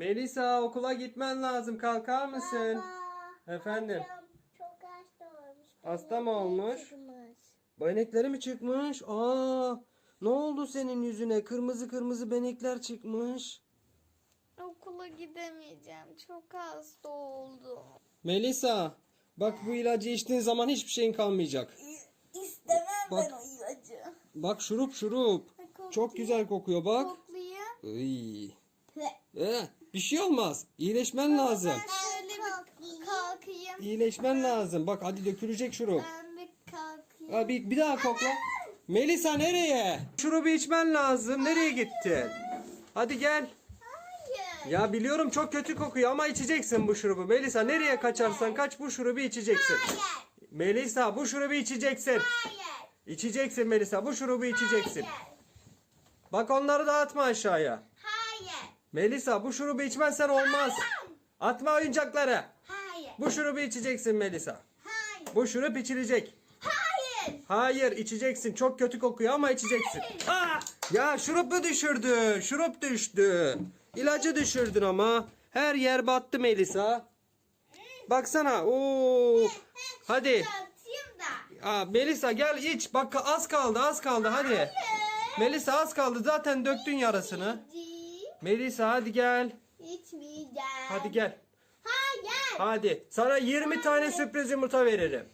Melisa okula gitmen lazım. Kalkar mısın? Baba, Efendim? Çok hasta olmuş. Hasta mı olmuş? çıkmış. Benekleri mi çıkmış? Aa, ne oldu senin yüzüne? Kırmızı kırmızı benekler çıkmış. Okula gidemeyeceğim. Çok hasta oldum. Melisa, bak bu ilacı içtiğin zaman hiçbir şeyin kalmayacak. İstemem Bak. ben o ilacı. Bak şurup şurup. Çok güzel kokuyor bak. Koklayayım. Iy. Ee, bir şey olmaz. İyileşmen lazım. Ben şöyle bir kalkayım. İyileşmen lazım. Bak hadi dökülecek şurup. Ben bir kalkayım. Ha, bir, bir daha kokla. Melisa nereye? Şurubu içmen lazım. Nereye gittin? Hadi gel. Hayır. Ya biliyorum çok kötü kokuyor ama içeceksin bu şurubu. Melisa nereye kaçarsan kaç bu şurubu içeceksin. Melisa bu şurubu içeceksin. Hayır. İçeceksin Melisa bu şurubu içeceksin. Bak onları da atma aşağıya. Hayır. Melisa bu şurubu içmezsen olmaz. Atma oyuncakları. Hayır. Bu şurubu içeceksin Melisa. Hayır. Bu şurup içilecek. Hayır. Hayır içeceksin. Çok kötü kokuyor ama içeceksin. Aa! Ya şurup mu düşürdün? Şurup düştü. İlacı düşürdün ama. Her yer battı Melisa. Baksana. Oo. Hadi. Aa, Melisa gel iç. Bak az kaldı az kaldı hadi. Melisa az kaldı zaten döktün yarısını. Melisa hadi gel. İçmeyeceğim. Hadi gel. Hayır. Hadi. Sana 20 tane sürpriz yumurta veririm.